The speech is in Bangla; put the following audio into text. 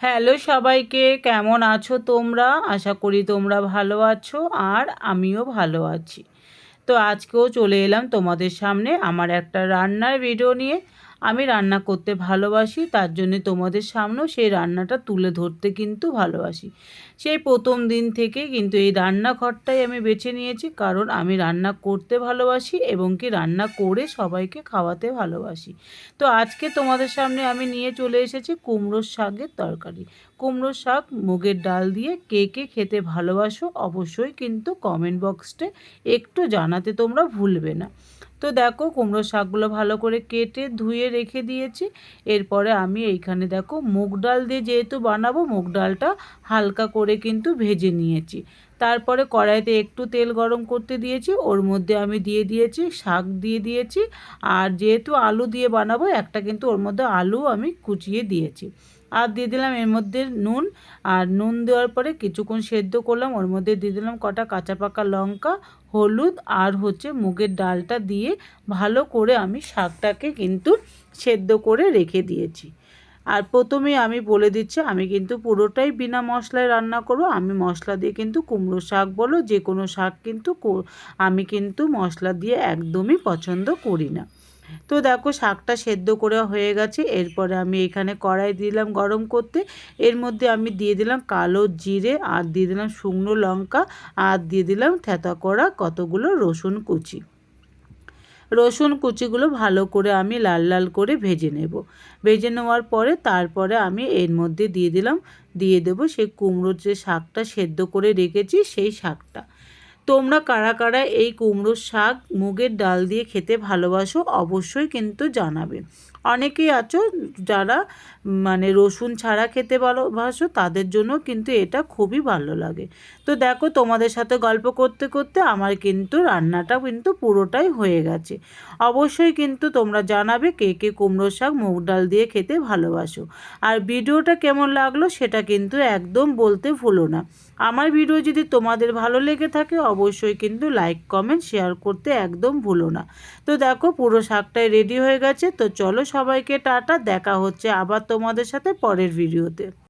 হ্যালো সবাইকে, কেমন আছো তোমরা? আশা করি তোমরা ভালো আছো আর আমিও ভালো আছি। তো আজকেও চলে এলাম তোমাদের সামনে আমার একটা রান্নার ভিডিও নিয়ে। আমি রান্না করতে ভালোবাসি, তার জন্যে তোমাদের সামনেও সেই রান্নাটা তুলে ধরতে কিন্তু ভালোবাসি। সেই প্রথম দিন থেকে কিন্তু এই রান্নাঘরটাই আমি বেছে নিয়েছি, কারণ আমি রান্না করতে ভালোবাসি এবং কি রান্না করে সবাইকে খাওয়াতে ভালোবাসি। তো আজকে তোমাদের সামনে আমি নিয়ে চলে এসেছি কুমড়োর শাকের তরকারি। কুমড়োর শাক মুগের ডাল দিয়ে কে কে খেতে ভালোবাসো অবশ্যই কিন্তু কমেন্ট বক্সটে একটু জানাতে তোমরা ভুলবে না। তো দেখো কুমড়ো শাকগুলো ভালো করে কেটে ধুয়ে রেখে দিয়েছি। এরপরে আমি এইখানে দেখো মুগ ডাল দিয়ে যেহেতু বানাবো, মুগ ডালটা হালকা করে কিন্তু ভেজে নিয়েছি। তারপরে কড়াইতে একটু তেল গরম করতে দিয়েছি, ওর মধ্যে আমি দিয়ে দিয়েছি, শাক দিয়ে দিয়েছি। আর যেহেতু আলু দিয়ে বানাবো, একটা কিন্তু ওর মধ্যে আলু আমি কুচিয়ে দিয়েছি। আর দিয়ে দিলাম এর মধ্যে নুন, আর নুন দেওয়ার পরে কিছুক্ষণ সেদ্ধ করলাম, ওর মধ্যে দিয়ে দিলাম কটা কাঁচা পাকা লঙ্কা, হলুদ আর হচ্ছে মুগের ডালটা দিয়ে ভালো করে আমি শাকটাকে কিন্তু সেদ্ধ করে রেখে দিয়েছি। আর প্রথমে আমি বলে দিচ্ছি, আমি কিন্তু পুরোটাই বিনা মশলায় রান্না করব। আমি মশলা দিয়ে কিন্তু কুমড়ো শাক বলো, যে কোনো শাক কিন্তু আমি কিন্তু মশলা দিয়ে একদমই পছন্দ করি না। তো দেখো শাকটা সেদ্ধ করে হয়ে গেছে। এরপরে আমি এখানে কড়াই দিলাম গরম করতে। এর মধ্যে আমি দিয়ে দিলাম কালো জিরে, আর দিয়ে দিলাম শুকনো লঙ্কা, আর দিয়ে দিলাম থেতা করা কতগুলো রসুন কুচি। রসুন কুচিগুলো ভালো করে আমি লাল লাল করে ভেজে নেব। ভেজে নেওয়ার পরে তারপরে আমি এর মধ্যে দিয়ে দিলাম, দিয়ে দেবো সেই কুমড়োর যে শাকটা সেদ্ধ করে রেখেছি সেই শাকটা। তোমরা কারা কারা এই কুমড়োর শাক মুগের ডাল দিয়ে খেতে ভালোবাসো অবশ্যই কিন্তু জানাবে। অনেকেই আছো যারা মানে রসুন ছাড়া খেতে ভালোবাসো, তাদের জন্য কিন্তু এটা খুবই ভালো লাগে। তো দেখো তোমাদের সাথে গল্প করতে করতে আমার কিন্তু রান্নাটা কিন্তু পুরোটাই হয়ে গেছে। অবশ্যই কিন্তু তোমরা জানাবে কে কে কুমড়ো শাক, মুগ ডাল দিয়ে খেতে ভালোবাসো। আর ভিডিওটা কেমন লাগল সেটা কিন্তু একদম বলতে ভুলো না। আমার ভিডিও যদি তোমাদের ভালো লেগে থাকে অবশ্যই কিন্তু লাইক কমেন্ট শেয়ার করতে একদম ভুলো না। তো দেখো পুরো শাকটাই রেডি হয়ে গেছে। তো চলো সবাইকে টাটা, দেখা হচ্ছে আবার তোমাদের সাথে পরের ভিডিওতে